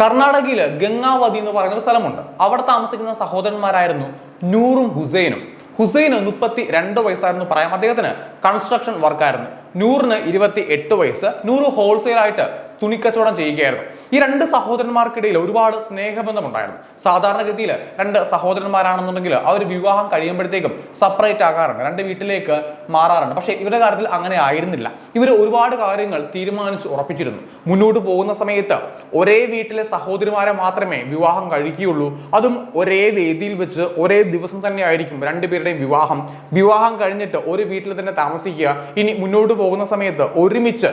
കർണാടകയിൽ ഗംഗാവതി എന്ന് പറയുന്ന ഒരു സ്ഥലമുണ്ട്. അവിടെ താമസിക്കുന്ന സഹോദരന്മാരായിരുന്നു നൂറും ഹുസൈനും. ഹുസൈന് മുപ്പത്തി രണ്ട് വയസ്സായിരുന്നു പറയാം അദ്ദേഹത്തിന് കൺസ്ട്രക്ഷൻ വർക്കായിരുന്നു നൂറിന് ഇരുപത്തി എട്ട് വയസ്സ്. നൂറ് ഹോൾസെയിൽ ആയിട്ട് തുണിക്കച്ചവടം ചെയ്യുകയായിരുന്നു. ഈ രണ്ട് സഹോദരന്മാർക്കിടയിൽ ഒരുപാട് സ്നേഹബന്ധം ഉണ്ടായിരുന്നു സാധാരണഗതിയിൽ രണ്ട് സഹോദരന്മാരാണെന്നുണ്ടെങ്കിൽ അവർ വിവാഹം കഴിയുമ്പോഴത്തേക്കും സെപ്പറേറ്റ് ആകാറുണ്ട്. രണ്ട് വീട്ടിലേക്ക് മാറാറുണ്ട്. പക്ഷേ ഇവരുടെ കാര്യത്തിൽ അങ്ങനെ ആയിരുന്നില്ല. ഇവർ ഒരുപാട് കാര്യങ്ങൾ തീരുമാനിച്ച് ഉറപ്പിച്ചിരുന്നു. മുന്നോട്ട് പോകുന്ന സമയത്ത് ഒരേ വീട്ടിലെ സഹോദരിമാരെ മാത്രമേ വിവാഹം കഴിക്കുകയുള്ളൂ. അതും ഒരേ വേദിയിൽ വെച്ച് ഒരേ ദിവസം തന്നെ ആയിരിക്കും രണ്ടുപേരുടെയും വിവാഹം. വിവാഹം കഴിഞ്ഞിട്ട് ഒരു വീട്ടിൽ തന്നെ താമസിക്കുക. ഇനി മുന്നോട്ട് പോകുന്ന സമയത്ത് ഒരുമിച്ച്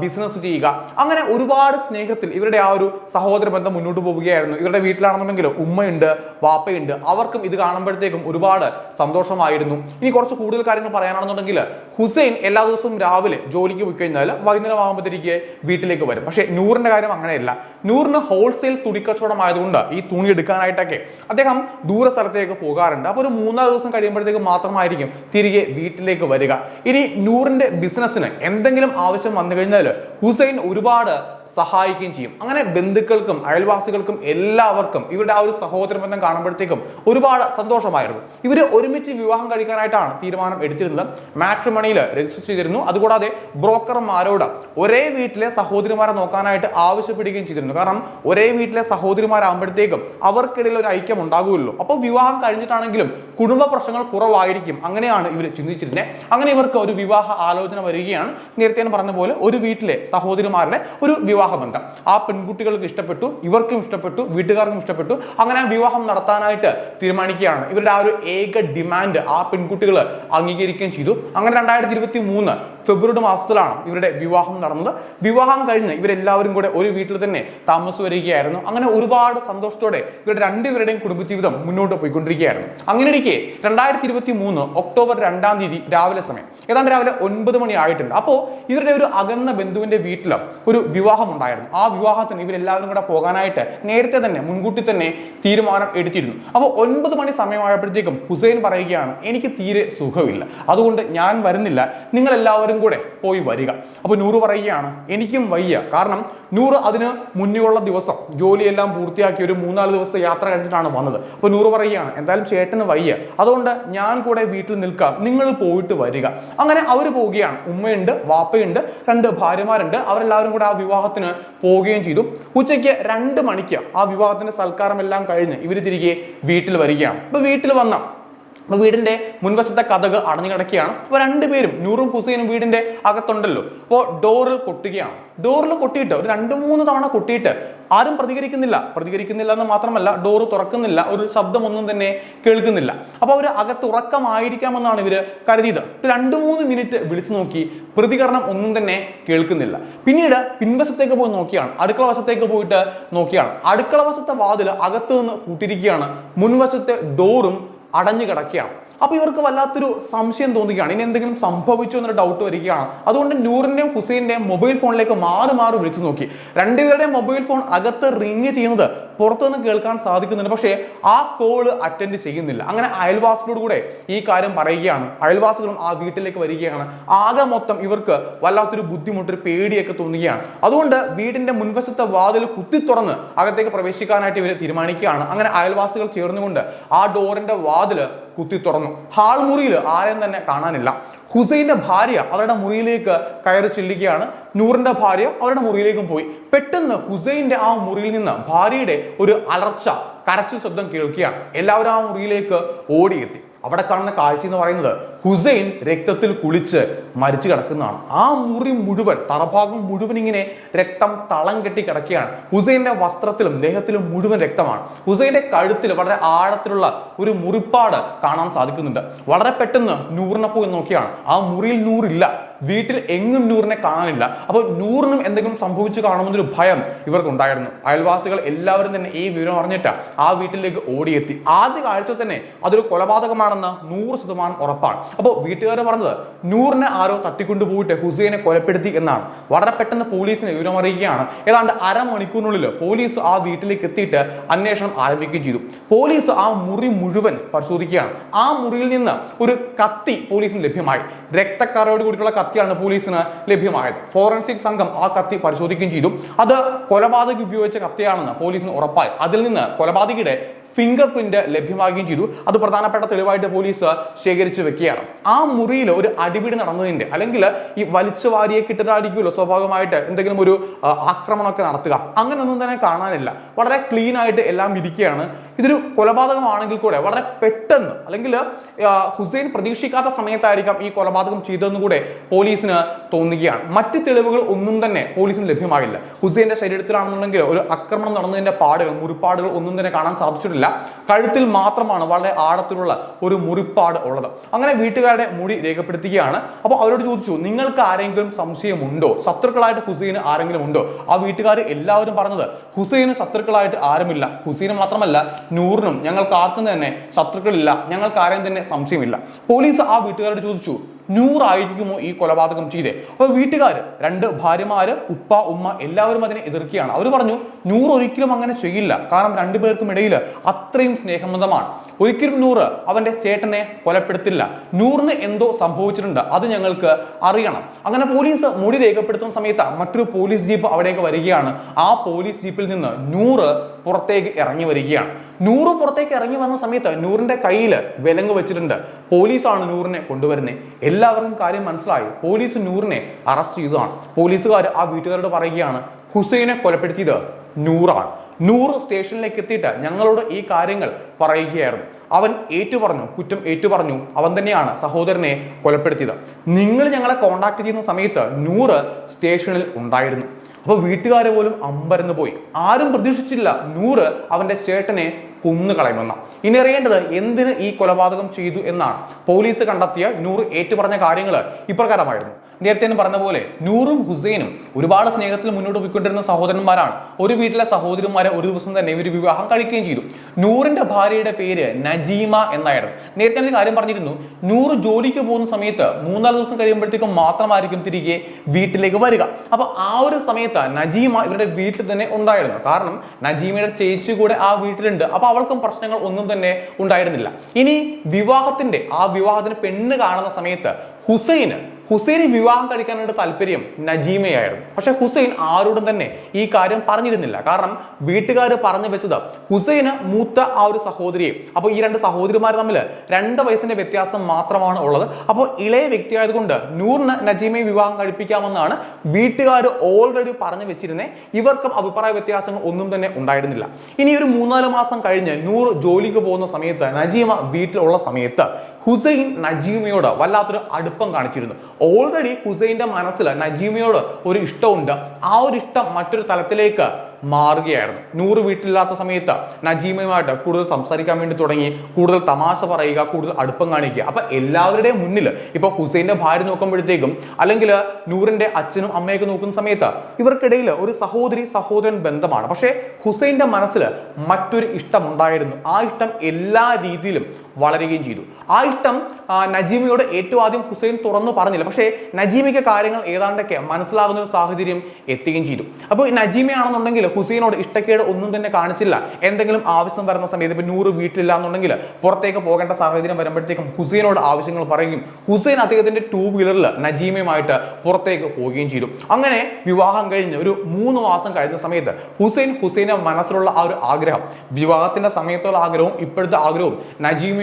ബിസിനസ് ചെയ്യുക. അങ്ങനെ ഒരുപാട് സ്നേഹത്തിൽ ഇവരുടെ ആ ഒരു സഹോദര ബന്ധം മുന്നോട്ട് പോവുകയായിരുന്നു. ഇവരുടെ വീട്ടിലാണെന്നുണ്ടെങ്കിലും ഉമ്മയുണ്ട് വാപ്പയുണ്ട്. അവർക്കും ഇത് കാണുമ്പോഴത്തേക്കും ഒരുപാട് സന്തോഷമായിരുന്നു. ഇനി കുറച്ച് കൂടുതൽ കാര്യങ്ങൾ പറയാനാണെന്നുണ്ടെങ്കിൽ ഹുസൈൻ എല്ലാ ദിവസവും രാവിലെ ജോലിക്ക് പോയി കഴിഞ്ഞാൽ വൈകുന്നേരം ആകുമ്പോഴത്തേക്ക് വീട്ടിലേക്ക് വരും. പക്ഷേ നൂറിന്റെ കാര്യം അങ്ങനെയല്ല. നൂറിന് ഹോൾസെയിൽ തുണിക്കച്ചവടം ആയതുകൊണ്ട് ഈ തുണി എടുക്കാനായിട്ടൊക്കെ അദ്ദേഹം ദൂര സ്ഥലത്തേക്ക് പോകാറുണ്ട്. അപ്പോൾ ഒരു മൂന്നാൽ ദിവസം കഴിയുമ്പോഴത്തേക്ക് മാത്രമായിരിക്കും തിരികെ വീട്ടിലേക്ക് വരിക. ഇനി നൂറിന്റെ ബിസിനസ്സിന് എന്തെങ്കിലും ആവശ്യം വന്നു കഴിഞ്ഞാൽ ഹുസൈൻ ഒരുപാട് സഹായിക്കുകയും ചെയ്യും. അങ്ങനെ ബന്ധുക്കൾക്കും അയൽവാസികൾക്കും എല്ലാവർക്കും ഇവരുടെ ആ ഒരു സഹോദര ബന്ധം കാണുമ്പോഴത്തേക്കും ഒരുപാട് സന്തോഷമായിരുന്നു. ഇവർ ഒരുമിച്ച് വിവാഹം കഴിക്കാനായിട്ടാണ് തീരുമാനം എടുത്തിരുന്നത്. മാട്രിമണിയിൽ രജിസ്റ്റർ ചെയ്തിരുന്നു. അതുകൂടാതെ ബ്രോക്കർമാരോട് ഒരേ വീട്ടിലെ സഹോദരിമാരെ നോക്കാനായിട്ട് ആവശ്യപ്പെടുകയും ചെയ്തിരുന്നു. കാരണം ഒരേ വീട്ടിലെ സഹോദരിമാരാകുമ്പോഴത്തേക്കും അവർക്കിടയിൽ ഒരു ഐക്യം ഉണ്ടാകുമല്ലോ. അപ്പോൾ വിവാഹം കഴിഞ്ഞിട്ടാണെങ്കിലും കുടുംബ പ്രശ്നങ്ങൾ കുറവായിരിക്കും. അങ്ങനെയാണ് ഇവർ ചിന്തിച്ചിരുന്നത് അങ്ങനെ ഇവർക്ക് ഒരു വിവാഹ ആലോചന വരികയാണ്. നേരത്തെ പറഞ്ഞ പോലെ ഒരു വീട്ടിലെ സഹോദരിമാരുടെ ഒരു വിവാഹ ബന്ധം ആ പെൺകുട്ടികൾക്ക് ഇഷ്ടപ്പെട്ടു ഇവർക്കും ഇഷ്ടപ്പെട്ടു വീട്ടുകാർക്കും ഇഷ്ടപ്പെട്ടു. അങ്ങനെ വിവാഹം നടത്താനായിട്ട് തീരുമാനിക്കുകയാണ്. ഇവരുടെ ആ ഒരു ഏക ഡിമാൻഡ് ആ പെൺകുട്ടികൾ അംഗീകരിക്കുകയും ചെയ്തു. അങ്ങനെ രണ്ടായിരത്തി ഇരുപത്തി മൂന്ന് ഫെബ്രുവരി മാസത്തിലാണ് ഇവരുടെ വിവാഹം നടന്നത്. വിവാഹം കഴിഞ്ഞ് ഇവരെല്ലാവരും കൂടെ ഒരു വീട്ടിൽ തന്നെ താമസം വരികയായിരുന്നു അങ്ങനെ ഒരുപാട് സന്തോഷത്തോടെ ഇവരുടെ രണ്ടുപേരുടെയും കുടുംബജീവിതം മുന്നോട്ട് പോയിക്കൊണ്ടിരിക്കുകയായിരുന്നു. അങ്ങനെ ഇരിക്കെ രണ്ടായിരത്തി ഇരുപത്തി മൂന്ന് ഒക്ടോബർ രണ്ടാം തീയതി രാവിലെ സമയം. ഏതാണ്ട് രാവിലെ ഒൻപത് മണി ആയിട്ടുണ്ട്. അപ്പോൾ ഇവരുടെ ഒരു അകന്ന ബന്ധുവിന്റെ വീട്ടിൽ ഒരു വിവാഹം ഉണ്ടായിരുന്നു. ആ വിവാഹത്തിന് ഇവരെല്ലാവരും കൂടെ പോകാനായിട്ട് നേരത്തെ തന്നെ മുൻകൂട്ടി തന്നെ തീരുമാനം എടുത്തിരുന്നു. അപ്പോൾ ഒൻപത് മണി സമയമായപ്പോഴത്തേക്കും ഹുസൈൻ പറയുകയാണ് എനിക്ക് തീരെ സുഖമില്ല. അതുകൊണ്ട് ഞാൻ വരുന്നില്ല. നിങ്ങൾ എല്ലാവരും കൂടെ പോയി വരിക. അപ്പോൾ നൂറ് പറയുകയാണ് എനിക്കും വയ്യ. കാരണം നൂറ് അതിന് മുന്നേയുള്ള ദിവസം ജോലിയെല്ലാം പൂർത്തിയാക്കി ഒരു മൂന്നാൽ ദിവസത്തെ യാത്ര കഴിഞ്ഞിട്ടാണ് വന്നത്. അപ്പോൾ നൂറ് പറയുകയാണ് എന്തായാലും ചേട്ടന് വയ്യ. അതുകൊണ്ട് ഞാൻ കൂടെ വീട്ടിൽ നിൽക്കാം നിങ്ങൾ പോയിട്ട് വരിക. അങ്ങനെ അവർ പോവുകയാണ്. ഉമ്മയുണ്ട് വാപ്പയുണ്ട് രണ്ട് ഭാര്യമാരുണ്ട്. അവരെല്ലാവരും കൂടെ ആ വിവാഹത്തിന് പോവുകയും ചെയ്തു. ഉച്ചയ്ക്ക് രണ്ട് മണിക്ക് ആ വിവാഹത്തിന്റെ സൽക്കാരം എല്ലാം കഴിഞ്ഞ് ഇവർ തിരികെ വീട്ടിൽ വരികയാണ്. അപ്പോൾ വീട്ടിൽ വന്ന അപ്പൊ വീടിന്റെ മുൻവശത്തെ കഥക് അടഞ്ഞു കിടക്കുകയാണ്. അപ്പൊ രണ്ടുപേരും നൂറും ഹുസൈനും വീടിന്റെ അകത്തുണ്ടല്ലോ. അപ്പോൾ ഡോറിൽ കൊട്ടുകയാണ്. ഡോറിൽ കൊട്ടിയിട്ട് ഒരു രണ്ട് മൂന്ന് തവണ കൊട്ടിയിട്ട് ആരും പ്രതികരിക്കുന്നില്ല. പ്രതികരിക്കുന്നില്ല എന്ന് മാത്രമല്ല ഡോർ തുറക്കുന്നില്ല ഒരു ശബ്ദമൊന്നും തന്നെ കേൾക്കുന്നില്ല. അപ്പൊ അവർ അകത്ത് ഉറക്കമായിരിക്കാമെന്നാണ് ഇവർ കരുതിയത്. രണ്ടു മൂന്ന് മിനിറ്റ് വിളിച്ചു നോക്കി പ്രതികരണം ഒന്നും തന്നെ കേൾക്കുന്നില്ല. പിന്നീട് പിൻവശത്തേക്ക് പോയി നോക്കിയാണ്. അടുക്കള വശത്തേക്ക് പോയിട്ട് നോക്കിയാണ്. അടുക്കള വശത്തെ വാതിൽ അകത്ത് നിന്ന് കൂട്ടിയിരിക്കുകയാണ് മുൻവശത്തെ ഡോറും അടഞ്ഞു കിടക്കുകയാണ്. അപ്പൊ ഇവർക്ക് വല്ലാത്തൊരു സംശയം തോന്നുകയാണ് ഇനി എന്തെങ്കിലും സംഭവിച്ചു എന്നൊരു ഡൗട്ട് വരികയാണ്. അതുകൊണ്ട് നൂറിന്റെയും ഹുസൈന്റെയും മൊബൈൽ ഫോണിലേക്ക് മാറി മാറി വിളിച്ചു നോക്കി. രണ്ടുപേരുടെയും മൊബൈൽ ഫോൺ അകത്ത് റിങ് ചെയ്യുന്നത് പുറത്തുനിന്ന് കേൾക്കാൻ സാധിക്കുന്നുണ്ട്. പക്ഷേ ആ കോൾ അറ്റൻഡ് ചെയ്യുന്നില്ല. അങ്ങനെ അയൽവാസികളോട് കൂടെ ഈ കാര്യം പറയുകയാണ്. അയൽവാസികളും ആ വീട്ടിലേക്ക് വരികയാണ്. ആകെ മൊത്തം ഇവർക്ക് വല്ലാത്തൊരു ബുദ്ധിമുട്ടൊരു പേടിയൊക്കെ തോന്നുകയാണ്. അതുകൊണ്ട് വീടിന്റെ മുൻവശത്തെ വാതിൽ കുത്തി തുറന്ന് അകത്തേക്ക് പ്രവേശിക്കാനായിട്ട് ഇവർ തീരുമാനിക്കുകയാണ്. അങ്ങനെ അയൽവാസികൾ ചേർന്നുകൊണ്ട് ആ ഡോറിന്റെ വാതിൽ കുത്തി തുറന്നു. ഹാൾ മുറിയിൽ ആരെയും തന്നെ കാണാനില്ല. ഹുസൈന്റെ ഭാര്യ അവരുടെ മുറിയിലേക്ക് കയറി ചെല്ലുകയാണ്. നൂറിന്റെ ഭാര്യ അവരുടെ മുറിയിലേക്കും പോയി. പെട്ടെന്ന് ഹുസൈന്റെ ആ മുറിയിൽ നിന്ന് ഭാര്യയുടെ ഒരു അലർച്ച കരച്ചിൽ ശബ്ദം കേൾക്കുകയാണ്. എല്ലാവരും ആ മുറിയിലേക്ക് ഓടിയെത്തി. അവിടെ കാണുന്ന കാഴ്ച എന്ന് പറയുന്നത് ഹുസൈൻ രക്തത്തിൽ കുളിച്ച് മരിച്ചു കിടക്കുന്നതാണ്. ആ മുറി മുഴുവൻ തറഭാഗം മുഴുവൻ ഇങ്ങനെ രക്തം തളം കെട്ടി കിടക്കുകയാണ്. ഹുസൈന്റെ വസ്ത്രത്തിലും ദേഹത്തിലും മുഴുവൻ രക്തമാണ്. ഹുസൈന്റെ കഴുത്തിൽ വളരെ ആഴത്തിലുള്ള ഒരു മുറിപ്പാട് കാണാൻ സാധിക്കുന്നുണ്ട്. വളരെ പെട്ടെന്ന് നൂറിനെ പോയി നോക്കിയാണ്. ആ മുറിയിൽ നൂറില്ല. വീട്ടിൽ എങ്ങും നൂറിനെ കാണാനില്ല. അപ്പോൾ നൂറിനും എന്തെങ്കിലും സംഭവിച്ചു കാണുമെന്നൊരു ഭയം ഇവർക്കുണ്ടായിരുന്നു. അയൽവാസികൾ എല്ലാവരും തന്നെ ഈ വിവരം അറിഞ്ഞിട്ട് ആ വീട്ടിലേക്ക് ഓടിയെത്തി. ആദ്യ കാഴ്ച തന്നെ അതൊരു കൊലപാതകമാണെന്ന് നൂറ് ശതമാനം ഉറപ്പാണ്. അപ്പോൾ വീട്ടുകാർ പറഞ്ഞത് നൂറിനെ ആരോ തട്ടിക്കൊണ്ടുപോയിട്ട് ഹുസൈനെ കൊലപ്പെടുത്തി എന്നാണ്. വളരെ പെട്ടെന്ന് പോലീസിനെ വിവരമറിയുകയാണ് ഏതാണ്ട് അരമണിക്കൂറിനുള്ളിൽ പോലീസ് ആ വീട്ടിലേക്ക് എത്തിയിട്ട് അന്വേഷണം ആരംഭിക്കുകയും ചെയ്തു. പോലീസ് ആ മുറി മുഴുവൻ പരിശോധിക്കുകയാണ്. ആ മുറിയിൽ നിന്ന് ഒരു കത്തി പോലീസിന് ലഭ്യമായി. രക്തക്കറയോട് കൂടിയിട്ടുള്ള കത്തിയാണ് പോലീസിന് ലഭ്യമായത്. ഫോറൻസിക് സംഘം ആ കത്തി പരിശോധിക്കുകയും ചെയ്തു. അത് കൊലപാതക ഉപയോഗിച്ച കത്തിയാണെന്ന് പോലീസിന് ഉറപ്പായി. അതിൽ നിന്ന് കൊലപാതകയുടെ ഫിംഗർ പ്രിന്റ് ലഭ്യമാകുകയും ചെയ്തു. അത് പ്രധാനപ്പെട്ട തെളിവായിട്ട് പോലീസ് ശേഖരിച്ചു വെക്കുകയാണ്. ആ മുറിയിൽ ഒരു അടിപിടി നടന്നതിന്റെ അല്ലെങ്കിൽ ഈ വലിച്ചു വാരിയെ കിട്ടലായിരിക്കുമല്ലോ സ്വാഭാവികമായിട്ട് എന്തെങ്കിലും ഒരു ആക്രമണമൊക്കെ നടത്തുക. അങ്ങനെയൊന്നും തന്നെ കാണാനില്ല. വളരെ ക്ലീൻ ആയിട്ട് എല്ലാം ഇരിക്കുകയാണ്. ഇതൊരു കൊലപാതകമാണെങ്കിൽ കൂടെ വളരെ പെട്ടെന്ന് അല്ലെങ്കിൽ ഹുസൈൻ പ്രതീക്ഷിക്കാത്ത സമയത്തായിരിക്കാം ഈ കൊലപാതകം ചെയ്തതെന്ന് കൂടെ പോലീസിന് തോന്നുകയാണ്. മറ്റ് തെളിവുകൾ ഒന്നും തന്നെ പോലീസിന് ലഭ്യമാകില്ല. ഹുസൈന്റെ ശരീരത്തിലാണെന്നുണ്ടെങ്കിൽ ഒരു ആക്രമണം നടന്നതിന്റെ പാടുകൾ മുറിപ്പാടുകൾ ഒന്നും തന്നെ കാണാൻ സാധിച്ചിട്ടില്ല. കഴുത്തിൽ മാത്രമാണ് വളരെ ആഴത്തിലുള്ള ഒരു മുറിപ്പാട് ഉള്ളത്. അങ്ങനെ വീട്ടുകാരുടെ മുടി രേഖപ്പെടുത്തുകയാണ്. അപ്പോൾ അവരോട് ചോദിച്ചു നിങ്ങൾക്ക് ആരെങ്കിലും സംശയമുണ്ടോ? ശത്രുക്കളായിട്ട് ഹുസൈന് ആരെങ്കിലും ഉണ്ടോ? ആ വീട്ടുകാർ എല്ലാവരും പറഞ്ഞത് ഹുസൈന് ശത്രുക്കളായിട്ട് ആരുമില്ല. ഹുസൈന് മാത്രമല്ല നൂറിനും ഞങ്ങൾക്ക് ആർക്കും തന്നെ ശത്രുക്കളില്ല. ഞങ്ങൾക്ക് ആരെയും തന്നെ സംശയമില്ല. പോലീസ് ആ വീട്ടുകാരോട് ചോദിച്ചു നൂറായിരിക്കുമോ ഈ കൊലപാതകം ചെയ്തേ? അപ്പോൾ വീട്ടുകാർ രണ്ട് ഭാര്യമാര് ഉപ്പ ഉമ്മ എല്ലാവരും അതിനെ എതിർക്കുകയാണ്. അവർ പറഞ്ഞു നൂറ് ഒരിക്കലും അങ്ങനെ ചെയ്യില്ല. കാരണം രണ്ടുപേർക്കും ഇടയിൽ അത്രയും സ്നേഹബന്ധമാണ്. ഒരിക്കലും നൂറ് അവന്റെ ചേട്ടനെ കൊലപ്പെടുത്തില്ല. നൂറിന് എന്തോ സംഭവിച്ചിട്ടുണ്ട്. അത് ഞങ്ങൾക്ക് അറിയണം. അങ്ങനെ പോലീസ് മൊഴി രേഖപ്പെടുത്തുന്ന സമയത്ത് മറ്റൊരു പോലീസ് ജീപ്പ് അവിടേക്ക് വരികയാണ്. ആ പോലീസ് ജീപ്പിൽ നിന്ന് നൂറ് പുറത്തേക്ക് ഇറങ്ങി വരികയാണ്. നൂറ് പുറത്തേക്ക് ഇറങ്ങി വന്ന സമയത്ത് നൂറിന്റെ കയ്യിൽ വിലങ്ങ് വെച്ചിട്ടുണ്ട്. പോലീസാണ് നൂറിനെ കൊണ്ടുവരുന്നത് എല്ലാവർക്കും കാര്യം മനസ്സിലായി. പോലീസ് നൂറിനെ അറസ്റ്റ് ചെയ്തതാണ്. പോലീസുകാർ ആ വീട്ടുകാരോട് പറയുകയാണ് ഹുസൈനെ കൊലപ്പെടുത്തിയത് നൂറാണ്. നൂറ് സ്റ്റേഷനിലേക്ക് എത്തിയിട്ട് ഞങ്ങളോട് ഈ കാര്യങ്ങൾ പറയുകയായിരുന്നു. അവൻ ഏറ്റു പറഞ്ഞു കുറ്റം ഏറ്റു പറഞ്ഞു അവൻ തന്നെയാണ് സഹോദരനെ കൊലപ്പെടുത്തിയത്. നിങ്ങൾ ഞങ്ങളെ കോണ്ടാക്ട് ചെയ്യുന്ന സമയത്ത് നൂറ് സ്റ്റേഷനിൽ ഉണ്ടായിരുന്നു. അപ്പോൾ വീട്ടുകാരെ പോലും അമ്പരന്ന് പോയി. ആരും പ്രതീക്ഷിച്ചില്ല നൂറ് അവന്റെ ചേട്ടനെ കുന്നു കളയുമെന്ന. ഇനി അറിയേണ്ടത് എന്തിന് ഈ കൊലപാതകം ചെയ്തു എന്നാണ്. പോലീസ് കണ്ടെത്തിയ നൂറ് ഏറ്റുപറഞ്ഞ കാര്യങ്ങൾ ഇപ്രകാരമായിരുന്നു. നേരത്തെ ഞാൻ പറഞ്ഞ പോലെ നൂറും ഹുസൈനും ഒരുപാട് സ്നേഹത്തിൽ മുന്നോട്ട് പോയിക്കൊണ്ടിരുന്ന സഹോദരന്മാരാണ്. ഒരു വീട്ടിലെ സഹോദരന്മാരെ ഒരു ദിവസം തന്നെ ഇവർ വിവാഹം കഴിക്കുകയും ചെയ്തു. നൂറിന്റെ ഭാര്യയുടെ പേര് നജീമ എന്നായിരുന്നു. നേരത്തെ ഞാൻ കാര്യം പറഞ്ഞിരുന്നു നൂറ് ജോലിക്ക് പോകുന്ന സമയത്ത് മൂന്നാൽ ദിവസം കഴിയുമ്പോഴത്തേക്കും മാത്രമായിരിക്കും തിരികെ വീട്ടിലേക്ക് വരിക. അപ്പൊ ആ ഒരു സമയത്ത് നജീമ ഇവരുടെ വീട്ടിൽ തന്നെ ഉണ്ടായിരുന്നു. കാരണം നജീമയുടെ ചേച്ചി കൂടെ ആ വീട്ടിലുണ്ട്. അപ്പൊ അവൾക്കും പ്രശ്നങ്ങൾ ഒന്നും തന്നെ ഉണ്ടായിരുന്നില്ല. ഇനി വിവാഹത്തിന്റെ ആ വിവാഹത്തിന് പെണ്ണ് കാണുന്ന സമയത്ത് ഹുസൈന് ഹുസൈന് വിവാഹം കഴിക്കാനായിട്ട് താല്പര്യം നജീമയായിരുന്നു. പക്ഷെ ഹുസൈൻ ആരോടും തന്നെ ഈ കാര്യം പറഞ്ഞിരുന്നില്ല. കാരണം വീട്ടുകാർ പറഞ്ഞു വെച്ചത് ഹുസൈന് മൂത്ത ആ ഒരു സഹോദരിയെ അപ്പോൾ ഈ രണ്ട് സഹോദരിമാർ തമ്മിൽ രണ്ട് വയസ്സിന്റെ വ്യത്യാസം മാത്രമാണ് ഉള്ളത്. അപ്പോൾ ഇളയ വ്യക്തിയായതുകൊണ്ട് നൂറിന് നജീമയെ വിവാഹം കഴിപ്പിക്കാമെന്നാണ് വീട്ടുകാർ ഓൾറെഡി പറഞ്ഞു വെച്ചിരുന്നേ. ഇവർക്കും അഭിപ്രായ വ്യത്യാസങ്ങൾ ഒന്നും തന്നെ ഉണ്ടായിരുന്നില്ല. ഇനി ഒരു മൂന്നാൽ മാസം കഴിഞ്ഞ് നൂറ് ജോലിക്ക് പോകുന്ന സമയത്ത് നജീമ വീട്ടിലുള്ള സമയത്ത് ഹുസൈൻ നജീമയോട് വല്ലാത്തൊരു അടുപ്പം കാണിച്ചിരുന്നു. ഓൾറെഡി ഹുസൈന്റെ മനസ്സിൽ നജീമയോട് ഒരു ഇഷ്ടമുണ്ട്. ആ ഒരു ഇഷ്ടം മറ്റൊരു തലത്തിലേക്ക് മാറുകയായിരുന്നു. നൂറ് വീട്ടിലില്ലാത്ത സമയത്ത് നജീമയുമായിട്ട് കൂടുതൽ സംസാരിക്കാൻ വേണ്ടി തുടങ്ങി കൂടുതൽ തമാശ പറയുക കൂടുതൽ അടുപ്പം കാണിക്കുക. അപ്പൊ എല്ലാവരുടെയും മുന്നിൽ ഇപ്പൊ ഹുസൈന്റെ ഭാര്യ നോക്കുമ്പോഴത്തേക്കും അല്ലെങ്കിൽ നൂറിന്റെ അച്ഛനും അമ്മയൊക്കെ നോക്കുന്ന സമയത്ത് ഇവർക്കിടയിൽ ഒരു സഹോദരി സഹോദരൻ ബന്ധമാണ്. പക്ഷേ ഹുസൈന്റെ മനസ്സിൽ മറ്റൊരു ഇഷ്ടമുണ്ടായിരുന്നു. ആ ഇഷ്ടം എല്ലാ രീതിയിലും വളരുകയും ചെയ്തു. ആ ഇഷ്ടം നജീമിയോട് ഏറ്റവും ആദ്യം ഹുസൈൻ തുറന്നു പറഞ്ഞില്ല. പക്ഷേ നജീമിക്ക് കാര്യങ്ങൾ ഏതാണ്ടൊക്കെ മനസ്സിലാകുന്ന ഒരു സാഹചര്യം എത്തുകയും ചെയ്തു. അപ്പോൾ നജീമയാണെന്നുണ്ടെങ്കിൽ ഹുസൈനോട് ഇഷ്ടക്കേട് ഒന്നും തന്നെ കാണിച്ചില്ല. എന്തെങ്കിലും ആവശ്യം വരുന്ന സമയത്ത് ഇപ്പൊ നൂറ് വീട്ടിലില്ല എന്നുണ്ടെങ്കിൽ പുറത്തേക്ക് പോകേണ്ട സാഹചര്യം വരുമ്പോഴത്തേക്കും ഹുസൈനോട് ആവശ്യങ്ങൾ പറയുകയും ഹുസൈൻ അദ്ദേഹത്തിന്റെ ടൂ വീലറിൽ നജീമയുമായിട്ട് പുറത്തേക്ക് പോവുകയും ചെയ്തു. അങ്ങനെ വിവാഹം കഴിഞ്ഞ് ഒരു മൂന്ന് മാസം കഴിഞ്ഞ സമയത്ത് ഹുസൈൻ ഹുസൈന മനസ്സിലുള്ള ആ ഒരു ആഗ്രഹം വിവാഹത്തിന്റെ സമയത്തുള്ള ആഗ്രഹവും ഇപ്പോഴത്തെ ആഗ്രഹവും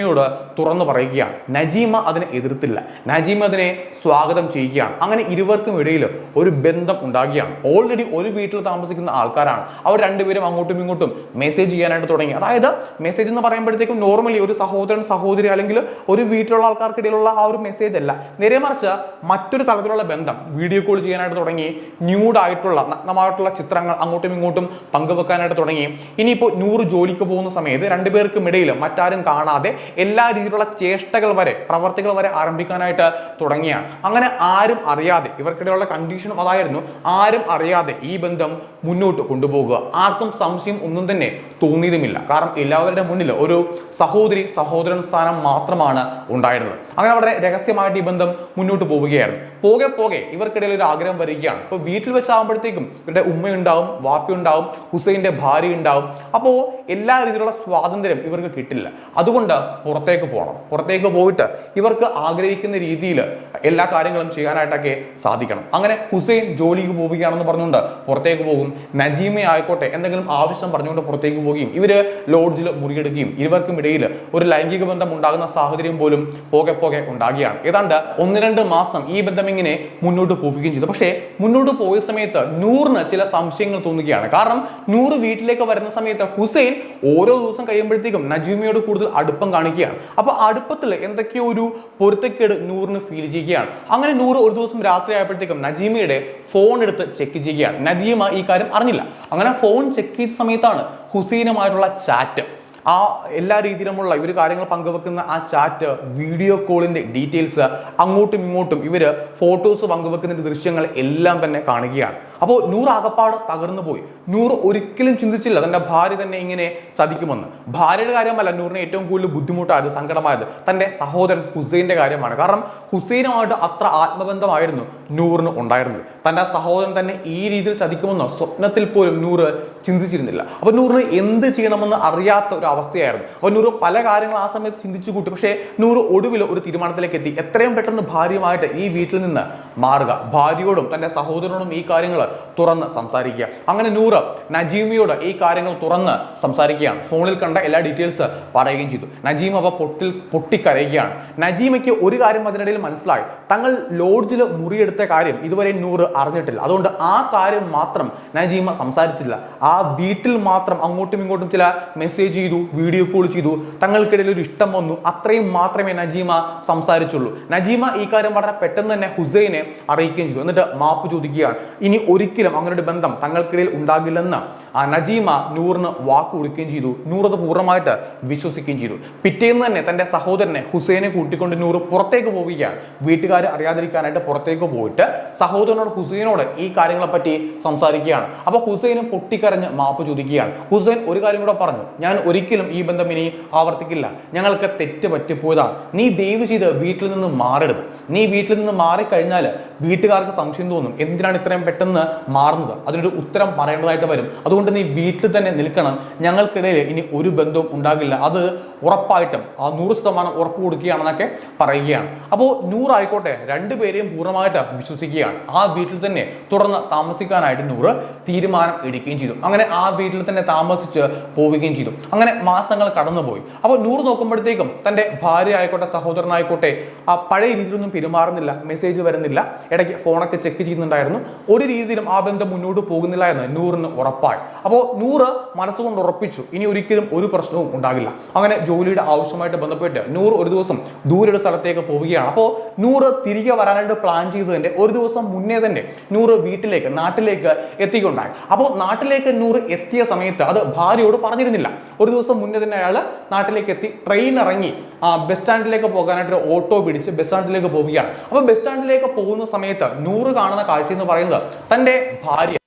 നജീമയോട് തുറന്നു പറയുകയാണ്. നജീമ അതിനെ എതിർത്തില്ല. നജീമ അതിനെ സ്വാഗതം ചെയ്യുകയാണ്. അങ്ങനെ ഇരുവർക്കും ഇടയിൽ ഒരു ബന്ധം ഉണ്ടാകുകയാണ്. ഓൾറെഡി ഒരു വീട്ടിൽ താമസിക്കുന്ന ആൾക്കാരാണ്. അവർ രണ്ടുപേരും അങ്ങോട്ടും ഇങ്ങോട്ടും മെസ്സേജ് ചെയ്യാനായിട്ട് തുടങ്ങി. അതായത് മെസ്സേജ് എന്ന് പറയുമ്പോഴത്തേക്കും നോർമലി ഒരു സഹോദരൻ സഹോദരി അല്ലെങ്കിൽ ഒരു വീട്ടിലുള്ള ആൾക്കാർക്കിടയിലുള്ള ആ ഒരു മെസ്സേജ് അല്ല. നേരെ മറിച്ച് മറ്റൊരു തലത്തിലുള്ള ബന്ധം വീഡിയോ കോൾ ചെയ്യാനായിട്ട് തുടങ്ങി. ന്യൂഡായിട്ടുള്ള നഗ്നമായിട്ടുള്ള ചിത്രങ്ങൾ അങ്ങോട്ടും ഇങ്ങോട്ടും പങ്കുവെക്കാനായിട്ട് തുടങ്ങി. ഇനിയിപ്പോൾ നൂറ് ജോലിക്ക് പോകുന്ന സമയത്ത് രണ്ടുപേർക്കും ഇടയിൽ മറ്റാരും കാണാതെ എല്ലാ രീതിയിലുള്ള ചേഷ്ടകൾ വരെ പ്രവർത്തികൾ വരെ ആരംഭിക്കാനായിട്ട് തുടങ്ങിയാണ്. അങ്ങനെ ആരും അറിയാതെ ഇവർക്കിടയിലുള്ള കണ്ടീഷനും അതായിരുന്നു ആരും അറിയാതെ ഈ ബന്ധം മുന്നോട്ട് കൊണ്ടുപോകുക ആർക്കും സംശയം ഒന്നും തന്നെ തോന്നിയതുമില്ല. കാരണം എല്ലാവരുടെ മുന്നിൽ ഒരു സഹോദരി സഹോദരൻ സ്ഥാനം മാത്രമാണ് ഉണ്ടായിരുന്നത്. അങ്ങനെ വളരെ രഹസ്യമായിട്ട് ഈ ബന്ധം മുന്നോട്ട് പോവുകയായിരുന്നു പോകെ പോകെ ഇവർക്കിടയിൽ ഒരു ആഗ്രഹം വരികയാണ്. ഇപ്പൊ വീട്ടിൽ വെച്ചാകുമ്പോഴത്തേക്കും ഇവരുടെ ഉമ്മയുണ്ടാവും വാപ്പയുണ്ടാവും ഹുസൈന്റെ ഭാര്യ ഉണ്ടാവും അപ്പോൾ എല്ലാ രീതിയിലുള്ള സ്വാതന്ത്ര്യം ഇവർക്ക് കിട്ടില്ല. അതുകൊണ്ട് പുറത്തേക്ക് പോകണം. പുറത്തേക്ക് പോയിട്ട് ഇവർക്ക് ആഗ്രഹിക്കുന്ന രീതിയിൽ എല്ലാ കാര്യങ്ങളും ചെയ്യാനായിട്ടൊക്കെ സാധിക്കണം. അങ്ങനെ ഹുസൈൻ ജോലിക്ക് പോവുകയാണെന്ന് പറഞ്ഞുകൊണ്ട് പുറത്തേക്ക് പോകും. നജീമ ആയിക്കോട്ടെ എന്തെങ്കിലും ആവശ്യം പറഞ്ഞുകൊണ്ട് പുറത്തേക്ക് പോവുകയും ഇവർ ലോഡ്ജിൽ മുറിയെടുക്കുകയും ഇരുവർക്കും ഇടയിൽ ഒരു ലൈംഗിക ബന്ധം ഉണ്ടാകുന്ന സാഹചര്യം പോലും പോകെ പോകെ ഉണ്ടാകുകയാണ്. ഏതാണ്ട് ഒന്ന് രണ്ട് മാസം ഈ ബന്ധം ഇങ്ങനെ മുന്നോട്ട് പോവുകയും ചെയ്തു. പക്ഷേ മുന്നോട്ട് പോയ സമയത്ത് നൂറിന് ചില സംശയങ്ങൾ തോന്നുകയാണ്. കാരണം നൂറ് വീട്ടിലേക്ക് വരുന്ന സമയത്ത് ഹുസൈൻ ഓരോ ദിവസം കഴിയുമ്പോഴത്തേക്കും നജീമയോട് കൂടുതൽ അടുപ്പം കാണിക്കുകയാണ്. അപ്പൊ അടുപ്പത്തിൽ എന്തൊക്കെയോ ഒരു പൊരുത്തക്കേട് നൂറിന് ഫീൽ ചെയ്യുകയാണ്. അങ്ങനെ നൂറ് ഒരു ദിവസം രാത്രി ആയപ്പോഴത്തേക്കും നജീമയുടെ ഫോൺ എടുത്ത് ചെക്ക് ചെയ്യുകയാണ്. നദീമ ഈ കാര്യം അറിഞ്ഞില്ല. അങ്ങനെ ഫോൺ ചെക്ക് ചെയ്ത സമയത്താണ് ഹുസൈനുമായിട്ടുള്ള ചാറ്റ് ആ എല്ലാ രീതിയിലുമുള്ള ഇവർ കാര്യങ്ങൾ പങ്കുവെക്കുന്ന ആ ചാറ്റ് വീഡിയോ കോളിന്റെ ഡീറ്റെയിൽസ് അങ്ങോട്ടും ഇങ്ങോട്ടും ഇവർ ഫോട്ടോസ് പങ്കുവെക്കുന്ന ദൃശ്യങ്ങൾ എല്ലാം തന്നെ കാണുകയാണ്. അപ്പോൾ നൂറ് ആകപ്പാട് തകർന്നു പോയി നൂറ് ഒരിക്കലും ചിന്തിച്ചില്ല തന്റെ ഭാര്യ തന്നെ ഇങ്ങനെ ചതിക്കുമെന്ന്. ഭാര്യയുടെ കാര്യമല്ല നൂറിന് ഏറ്റവും കൂടുതൽ ബുദ്ധിമുട്ടായത് സങ്കടമായത് തന്റെ സഹോദരൻ ഹുസൈന്റെ കാര്യമാണ്. കാരണം ഹുസൈനുമായിട്ട് അത്ര ആത്മബന്ധമായിരുന്നു നൂറിന് ഉണ്ടായിരുന്നത്. തന്റെ സഹോദരൻ തന്നെ ഈ രീതിയിൽ ചതിക്കുമെന്ന് സ്വപ്നത്തിൽ പോലും നൂറ് ചിന്തിച്ചിരുന്നില്ല. അപ്പോൾ നൂറിന് എന്ത് ചെയ്യണമെന്ന് അറിയാത്ത ഒരു അവസ്ഥയായിരുന്നു. അപ്പൊ നൂറ് പല കാര്യങ്ങൾ ആ സമയത്ത് ചിന്തിച്ചു കൂട്ടി. പക്ഷേ നൂറ് ഒടുവിൽ ഒരു തീരുമാനത്തിലേക്ക് എത്തി. എത്രയും പെട്ടെന്ന് ഭാര്യയുമായിട്ട് ഈ വീട്ടിൽ നിന്ന് മാറുക. ഭാര്യയോടും തന്റെ സഹോദരനോടും ഈ കാര്യങ്ങൾ തുറന്ന് സംസാരിക്കുക. അങ്ങനെ നൂറ് നജീമിയോട് ഈ കാര്യങ്ങൾ തുറന്ന് സംസാരിക്കുകയാണ്. ഫോണിൽ കണ്ട എല്ലാ ഡീറ്റെയിൽസ് പറയുകയും ചെയ്തു. നജീം അവ പൊട്ടിൽ പൊട്ടിക്കരയുകയാണ്. നജീമയ്ക്ക് ഒരു കാര്യം അതിനിടയിൽ മനസ്സിലായി. തങ്ങൾ ലോഡ്ജിൽ മുറിയെടുത്ത കാര്യം ഇതുവരെ നൂറ് അറിഞ്ഞിട്ടില്ല. അതുകൊണ്ട് ആ കാര്യം മാത്രം നജീമ സംസാരിച്ചില്ല. ആ വീട്ടിൽ മാത്രം അങ്ങോട്ടും ഇങ്ങോട്ടും ചില മെസ്സേജ് ചെയ്തു വീഡിയോ കോൾ ചെയ്തു. തങ്ങൾക്കിടയിൽ ഒരു ഇഷ്ടം വന്നു. അത്രയും മാത്രമേ നജീമ സംസാരിച്ചുള്ളൂ. നജീമ ഈ കാര്യം വളരെ പെട്ടെന്ന് തന്നെ ഹുസൈനെ അറിയിക്കുകയും ചെയ്തു. എന്നിട്ട് മാപ്പ് ചോദിക്കുകയാണ്. ഇനി ഒരിക്കലും അങ്ങനെ ഒരു ബന്ധം തങ്ങൾക്കിടയിൽ ഉണ്ടാകില്ലെന്ന് ആ നജീമ നൂറിന് വാക്ക് കൊടുക്കുകയും ചെയ്തു. നൂർ അത് പൂർണമായിട്ട് വിശ്വസിക്കുകയും ചെയ്തു. പിറ്റേന്ന് തന്നെ തന്റെ സഹോദരനെ ഹുസൈനെ കൂട്ടിക്കൊണ്ട് നൂറ് പുറത്തേക്ക് പോവുകയാണ്. വീട്ടുകാർ അറിയാതിരിക്കാനായിട്ട് പുറത്തേക്ക് പോയിട്ട് സഹോദരനോട് ഹുസൈനോട് ഈ കാര്യങ്ങളെപ്പറ്റി സംസാരിക്കുകയാണ്. അപ്പോൾ ഹുസൈനും പൊട്ടിക്കരഞ്ഞ് മാപ്പ് ചോദിക്കുകയാണ്. ഹുസൈൻ ഒരു കാര്യം കൂടെ പറഞ്ഞു. ഞാൻ ഒരിക്കലും ഈ ബന്ധം ഇനി ആവർത്തിക്കില്ല. ഞങ്ങൾക്ക് തെറ്റ് പറ്റിപ്പോയതാണ്. നീ ദയവ് ചെയ്ത് വീട്ടിൽ നിന്ന് മാറരുത്. നീ വീട്ടിൽ നിന്ന് മാറിക്കഴിഞ്ഞാൽ വീട്ടുകാർക്ക് സംശയം തോന്നും. എന്തിനാണ് ഇത്രയും പെട്ടെന്ന് മാറുന്നത്? അതിനൊരു ഉത്തരം പറയേണ്ടതായിട്ട് വരും. അതുകൊണ്ട് നീ വീട്ടിൽ തന്നെ നിൽക്കണം. ഞങ്ങൾക്കിടയിൽ ഇനി ഒരു ബന്ധവും ഉണ്ടാകില്ല. അത് ഉറപ്പായിട്ടും ആ നൂറ് ശതമാനം ഉറപ്പ് കൊടുക്കുകയാണെന്നൊക്കെ പറയുകയാണ്. അപ്പോൾ നൂറായിക്കോട്ടെ രണ്ടുപേരെയും പൂർണമായിട്ട് വിശ്വസിക്കുകയാണ്. ആ വീട്ടിൽ തന്നെ തുടർന്ന് താമസിക്കാനായിട്ട് നൂറ് തീരുമാനം എടുക്കുകയും ചെയ്തു. അങ്ങനെ ആ വീട്ടിൽ തന്നെ താമസിച്ച് പോവുകയും ചെയ്തു. അങ്ങനെ മാസങ്ങൾ കടന്നുപോയി. അപ്പോൾ നൂറ് നോക്കുമ്പോഴത്തേക്കും തന്റെ ഭാര്യ ആയിക്കോട്ടെ സഹോദരനായിക്കോട്ടെ ആ പഴയ രീതിയിലൊന്നും പെരുമാറുന്നില്ല മെസ്സേജ് വരുന്നില്ല ഇടയ്ക്ക് ഫോണൊക്കെ ചെക്ക് ചെയ്യുന്നുണ്ടായിരുന്നു. ഒരു രീതിയിലും ആ ബന്ധം മുന്നോട്ട് പോകുന്നില്ല എന്ന് നൂറിന് ഉറപ്പായി. അപ്പോൾ നൂറ് മനസ്സുകൊണ്ട് ഉറപ്പിച്ചു. ഇനി ഒരിക്കലും ഒരു പ്രശ്നവും ഉണ്ടാകില്ല. അങ്ങനെ ജോലിയുടെ ആവശ്യമായിട്ട് ബന്ധപ്പെട്ട് നൂറ് ഒരു ദിവസം ദൂരെയുള്ള സ്ഥലത്തേക്ക് പോവുകയാണ്. അപ്പോൾ നൂറ് തിരികെ വരാനായിട്ട് പ്ലാൻ ചെയ്തതിന്റെ ഒരു ദിവസം മുന്നേ തന്നെ നൂറ് വീട്ടിലേക്ക് നാട്ടിലേക്ക് എത്തിക്കൊണ്ടായി. അപ്പോൾ നാട്ടിലേക്ക് നൂറ് എത്തിയ സമയത്ത് അത് ഭാര്യയോട് പറഞ്ഞിരുന്നില്ല. ഒരു ദിവസം മുന്നേ തന്നെ അയാൾ നാട്ടിലേക്ക് എത്തി ട്രെയിൻ ഇറങ്ങി ആ ബസ് സ്റ്റാൻഡിലേക്ക് പോകാനായിട്ട് ഒരു ഓട്ടോ പിടിച്ച് ബസ് സ്റ്റാൻഡിലേക്ക് പോവുകയാണ്. അപ്പോൾ ബസ് സ്റ്റാൻഡിലേക്ക് പോകുന്ന സമയത്ത് നൂറ് കാണുന്ന കാഴ്ച എന്ന് പറയുന്നത് തന്റെ ഭാര്യ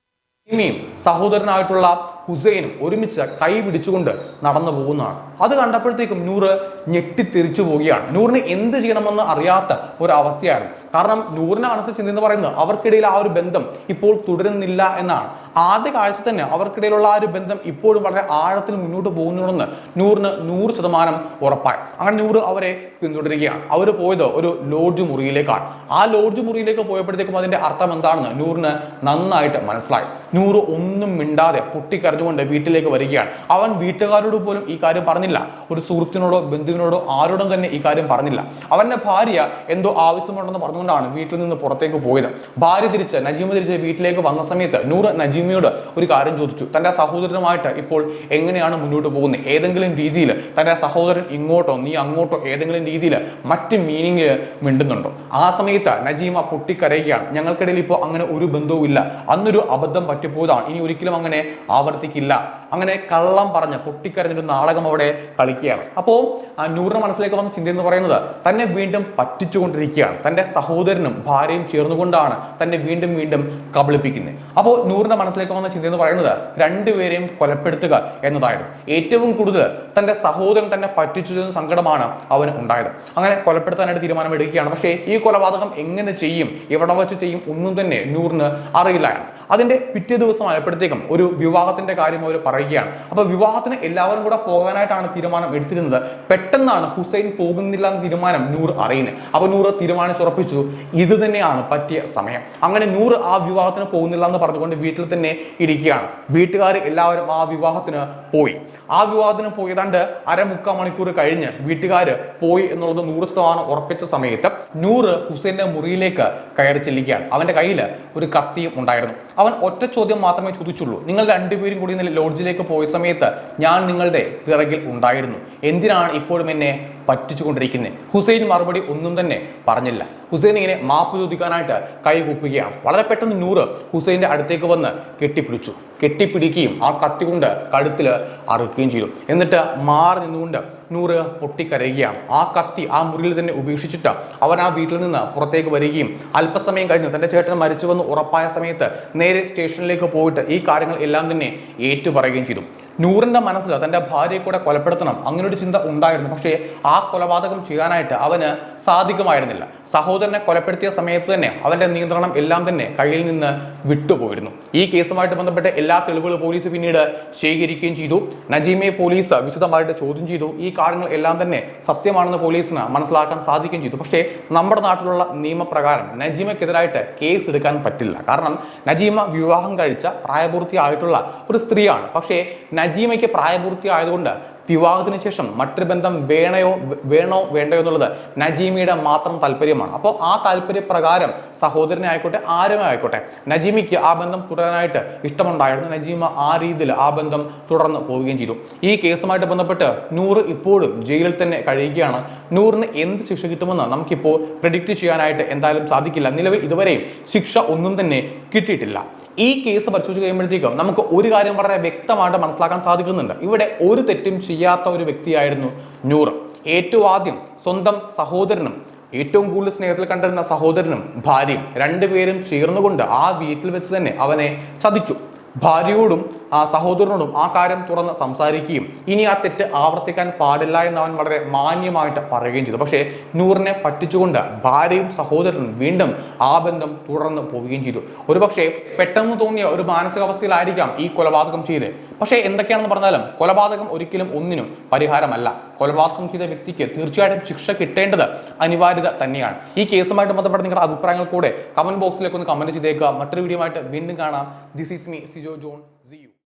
ഇനിയും സഹോദരനായിട്ടുള്ള ഹുസൈനും ഒരുമിച്ച് കൈ പിടിച്ചുകൊണ്ട് നടന്നു പോകുന്നതാണ്. അത് കണ്ടപ്പോഴത്തേക്കും നൂറ് ഞെട്ടിത്തെറിച്ചു പോവുകയാണ്. നൂറിന് എന്ത് ചെയ്യണമെന്ന് അറിയാത്ത ഒരു കാരണം നൂറിനെ ചിന്ത എന്ന് പറയുന്നത് അവർക്കിടയിൽ ആ ഒരു ബന്ധം ഇപ്പോൾ തുടരുന്നില്ല എന്നാണ്. ആദ്യ കാഴ്ച തന്നെ അവർക്കിടയിലുള്ള ആ ഒരു ബന്ധം ഇപ്പോഴും വളരെ ആഴത്തിൽ മുന്നോട്ട് പോകുന്നുണ്ടെന്ന് നൂറിന് നൂറ് ശതമാനം ഉറപ്പായി. അങ്ങനെ നൂറ് അവരെ പിന്തുടരുകയാണ്. അവർ പോയത് ഒരു ലോഡ്ജ് മുറിയിലേക്കാണ്. ആ ലോഡ്ജ് മുറിയിലേക്ക് പോയപ്പോഴത്തേക്കും അതിന്റെ അർത്ഥം എന്താണെന്ന് നൂറിന് നന്നായിട്ട് മനസ്സിലായി. നൂറ് ഒന്നും മിണ്ടാതെ പൊട്ടിക്കരഞ്ഞുകൊണ്ട് വീട്ടിലേക്ക് വരികയാണ്. അവൻ വീട്ടുകാരോട് പോലും ഈ കാര്യം പറഞ്ഞില്ല. ഒരു സുഹൃത്തിനോടോ ബന്ധുവിനോടോ ആരോടും തന്നെ ഈ കാര്യം പറഞ്ഞില്ല. അവന്റെ ഭാര്യ എന്തോ ആവശ്യമുണ്ടെന്ന് പറഞ്ഞുകൊണ്ടാണ് വീട്ടിൽ നിന്ന് പുറത്തേക്ക് പോയത്. ഭാര്യ തിരിച്ച് നജീമ തിരിച്ച് വീട്ടിലേക്ക് വന്ന സമയത്ത് നൂറ് നജീമയോട് ഒരു കാര്യം ചോദിച്ചു. തന്റെ സഹോദരനുമായിട്ട് ഇപ്പോൾ എങ്ങനെയാണ് മുന്നോട്ട് പോകുന്നത്? ഏതെങ്കിലും രീതിയിൽ തന്റെ സഹോദരൻ ഇങ്ങോട്ടോ നീ അങ്ങോട്ടോ ഏതെങ്കിലും രീതിയിൽ മറ്റ് മീനിങ് മിണ്ടുന്നുണ്ടോ? ആ സമയത്ത് നജീമ പൊട്ടിക്കരയുകയാണ്. ഞങ്ങൾക്കിടയിൽ ഇപ്പോൾ അങ്ങനെ ഒരു ബന്ധവും ഇല്ല. അന്നൊരു അബദ്ധം പറ്റിപ്പോയതാണ്. ഇനി ഒരിക്കലും അങ്ങനെ ആവർത്തിക്കില്ല. അങ്ങനെ കള്ളം പറഞ്ഞ് പൊട്ടിക്കരഞ്ഞൊരു നാടകം അവിടെ കളിക്കുകയാണ്. അപ്പോൾ നൂറിന് മനസ്സിലേക്ക് വന്ന ചിന്ത എന്ന് പറയുന്നത് തന്നെ വീണ്ടും പറ്റിച്ചുകൊണ്ടിരിക്കുകയാണ്. തന്റെ സഹോദരനും ഭാര്യയും ചേർന്നുകൊണ്ടാണ് തന്നെ വീണ്ടും വീണ്ടും കബളിപ്പിക്കുന്നത്. അപ്പോൾ നൂറിന്റെ മനസ്സിൽ മനസ്സിലേക്ക് വന്ന ചിന്ത എന്ന് പറയുന്നത് രണ്ടുപേരെയും കൊലപ്പെടുത്തുക എന്നതായിരുന്നു. ഏറ്റവും കൂടുതൽ തന്റെ സഹോദരൻ തന്നെ പറ്റിച്ചു സങ്കടമാണ് അവന് ഉണ്ടായത്. അങ്ങനെ കൊലപ്പെടുത്താനായിട്ട് തീരുമാനമെടുക്കുകയാണ്. പക്ഷേ ഈ കൊലപാതകം എങ്ങനെ ചെയ്യും? എവിടെ വെച്ച് ചെയ്യും? ഒന്നും തന്നെ നൂറിന് അറിയില്ലായിരുന്നു അതിന്റെ പിറ്റേ ദിവസം ആയപ്പോഴത്തേക്കും ഒരു വിവാഹത്തിന്റെ കാര്യം അവർ പറയുകയാണ്. അപ്പൊ വിവാഹത്തിന് എല്ലാവരും കൂടെ പോകാനായിട്ടാണ് തീരുമാനം എടുത്തിരുന്നത്. പെട്ടെന്നാണ് ഹുസൈൻ പോകുന്നില്ല എന്ന തീരുമാനം നൂർ അറിയുന്നത്. അപ്പൊ നൂറ് തീരുമാനിച്ചുറപ്പിച്ചു. ഇത് തന്നെയാണ് പറ്റിയ സമയം. അങ്ങനെ നൂർ ആ വിവാഹത്തിന് പോകുന്നില്ല എന്ന് പറഞ്ഞുകൊണ്ട് വീട്ടിൽ തന്നെ ഇരിക്കുകയാണ്. വീട്ടുകാർ എല്ലാവരും ആ വിവാഹത്തിന് പോയി. ആ വിവാഹത്തിന് പോയതാണ്ട് അരമുക്കാൽ മണിക്കൂർ കഴിഞ്ഞ് വീട്ടുകാർ പോയി എന്നുള്ളത് നൂറ് ശതമാനം ഉറപ്പിച്ച സമയത്ത് നൂറ് ഹുസൈന്റെ മുറിയിലേക്ക് കയറി ചെല്ലിക്കുകയാണ് അവന്റെ കയ്യിൽ ഒരു കത്തിയും ഉണ്ടായിരുന്നു. അവൻ ഒറ്റ ചോദ്യം മാത്രമേ ചോദിച്ചുള്ളൂ. നിങ്ങൾ രണ്ടുപേരും കൂടി ഇന്നലെ ലോഡ്ജിലേക്ക് പോയ സമയത്ത് ഞാൻ നിങ്ങളുടെ പിറകിൽ ഉണ്ടായിരുന്നു. എന്തിനാണ് ഇപ്പോഴും എന്നെ പറ്റിച്ചുകൊണ്ടിരിക്കുന്നത് ഹുസൈൻ മറുപടി ഒന്നും തന്നെ പറഞ്ഞില്ല. ഹുസൈൻ ഇങ്ങനെ മാപ്പ് ചോദിക്കാനായിട്ട് കൈ കുപ്പുകയാണ്. വളരെ പെട്ടെന്ന് നൂറ് ഹുസൈന്റെ അടുത്തേക്ക് വന്ന് കെട്ടിപ്പിടിച്ചു. കെട്ടിപ്പിടിക്കുകയും ആ കത്തി കൊണ്ട് കഴുത്തിൽ അറുക്കുകയും ചെയ്തു. എന്നിട്ട് മാറി നിന്നുകൊണ്ട് നൂറ് പൊട്ടിക്കരയുകയാണ്. ആ കത്തി ആ മുറിയിൽ തന്നെ ഉപേക്ഷിച്ചിട്ട് അവൻ ആ വീട്ടിൽ നിന്ന് പുറത്തേക്ക് വരികയും അല്പസമയം കഴിഞ്ഞു. തന്റെ ചേട്ടൻ മരിച്ചുവെന്ന് ഉറപ്പായ സമയത്ത് നേരെ സ്റ്റേഷനിലേക്ക് പോയിട്ട് ഈ കാര്യങ്ങൾ എല്ലാം തന്നെ ഏറ്റുപറയുകയും ചെയ്തു. നൂറിന്റെ മനസ്സിൽ തന്റെ ഭാര്യയെ കൂടെ കൊലപ്പെടുത്തണം അങ്ങനെ ഒരു ചിന്ത ഉണ്ടായിരുന്നു. പക്ഷേ ആ കൊലപാതകം ചെയ്യാനായിട്ട് അവന് സാധിക്കുമായിരുന്നില്ല. സഹോദരനെ കൊലപ്പെടുത്തിയ സമയത്ത് തന്നെ അവന്റെ നിയന്ത്രണം എല്ലാം തന്നെ കയ്യിൽ നിന്ന് വിട്ടുപോയിരുന്നു. ഈ കേസുമായിട്ട് ബന്ധപ്പെട്ട എല്ലാ തെളിവുകളും പോലീസ് പിന്നീട് ശേഖരിക്കുകയും ചെയ്തു. നജീമയെ പോലീസ് വിശദമായിട്ട് ചോദ്യം ചെയ്തു. ഈ കാര്യങ്ങൾ എല്ലാം തന്നെ സത്യമാണെന്ന് പോലീസിന് മനസ്സിലാക്കാൻ സാധിക്കുകയും ചെയ്തു. പക്ഷേ നമ്മുടെ നാട്ടിലുള്ള നിയമപ്രകാരം നജീമയ്ക്കെതിരായിട്ട് കേസ് എടുക്കാൻ പറ്റില്ല. കാരണം നജീമ വിവാഹം കഴിച്ച പ്രായപൂർത്തിയായിട്ടുള്ള ഒരു സ്ത്രീയാണ്. പക്ഷേ നജീമയ്ക്ക് പ്രായപൂർത്തിയായതുകൊണ്ട് വിവാഹത്തിന് ശേഷം മറ്റൊരു ബന്ധം വേണയോ വേണോ വേണ്ടയോ എന്നുള്ളത് നജീമയുടെ മാത്രം താല്പര്യമാണ്. അപ്പോൾ ആ താല്പര്യപ്രകാരം സഹോദരനെ ആയിക്കോട്ടെ ആരുമേ ആയിക്കോട്ടെ നജീമിക്ക് ആ ബന്ധം തുടരാനായിട്ട് ഇഷ്ടമുണ്ടായിരുന്നു. നജീമ ആ രീതിയിൽ ആ ബന്ധം തുടർന്ന് പോവുകയും ചെയ്തു. ഈ കേസുമായിട്ട് ബന്ധപ്പെട്ട് നൂറ് ഇപ്പോഴും ജയിലിൽ തന്നെ കഴിയുകയാണ്. നൂറിന് എന്ത് ശിക്ഷ കിട്ടുമെന്ന് നമുക്കിപ്പോൾ പ്രഡിക്റ്റ് ചെയ്യാനായിട്ട് എന്തായാലും സാധിക്കില്ല. നിലവിൽ ഇതുവരെയും ശിക്ഷ ഒന്നും തന്നെ കിട്ടിയിട്ടില്ല. ഈ കേസ് പരിശോധിച്ച് കഴിയുമ്പോഴത്തേക്കും നമുക്ക് ഒരു കാര്യം വളരെ വ്യക്തമായിട്ട് മനസ്സിലാക്കാൻ സാധിക്കുന്നുണ്ട്. ഇവിടെ ഒരു തെറ്റും ചെയ്യാത്ത ഒരു വ്യക്തിയായിരുന്നു നൂറ്. ഏറ്റവും ആദ്യം സ്വന്തം സഹോദരനും ഏറ്റവും കൂടുതൽ സ്നേഹത്തിൽ കണ്ടിരുന്ന സഹോദരനും ഭാര്യയും രണ്ടുപേരും ചേർന്നുകൊണ്ട് ആ വീട്ടിൽ വെച്ച് തന്നെ അവനെ ചതിച്ചു. ഭാര്യയോടും ആ സഹോദരനോടും ആ കാര്യം തുറന്ന് സംസാരിക്കുകയും ഇനി ആ തെറ്റ് ആവർത്തിക്കാൻ പാടില്ല എന്ന് അവൻ വളരെ മാന്യമായിട്ട് പറയുകയും ചെയ്തു. പക്ഷേ നൂറിനെ പറ്റിച്ചുകൊണ്ട് ഭാര്യയും സഹോദരനും വീണ്ടും ആ ബന്ധം തുടർന്ന് പോവുകയും ചെയ്തു. ഒരുപക്ഷെ പെട്ടെന്ന് തോന്നിയ ഒരു മാനസികാവസ്ഥയിലായിരിക്കാം ഈ കൊലപാതകം ചെയ്ത് പക്ഷേ എന്തൊക്കെയാണെന്ന് പറഞ്ഞാലും കൊലപാതകം ഒരിക്കലും ഒന്നിനും പരിഹാരമല്ല. കൊലപാതകം ചെയ്ത വ്യക്തിക്ക് തീർച്ചയായിട്ടും ശിക്ഷ കിട്ടേണ്ടത് അനിവാര്യത തന്നെയാണ്. ഈ കേസുമായിട്ട് ബന്ധപ്പെട്ട് നിങ്ങളുടെ അഭിപ്രായങ്ങൾ കൂടെ കമന്റ് ബോക്സിലേക്ക് ഒന്ന് കമന്റ് ചെയ്തേക്കുക. മറ്റൊരു വീഡിയോ ആയിട്ട് വീണ്ടും കാണാം. This is me Sijo John.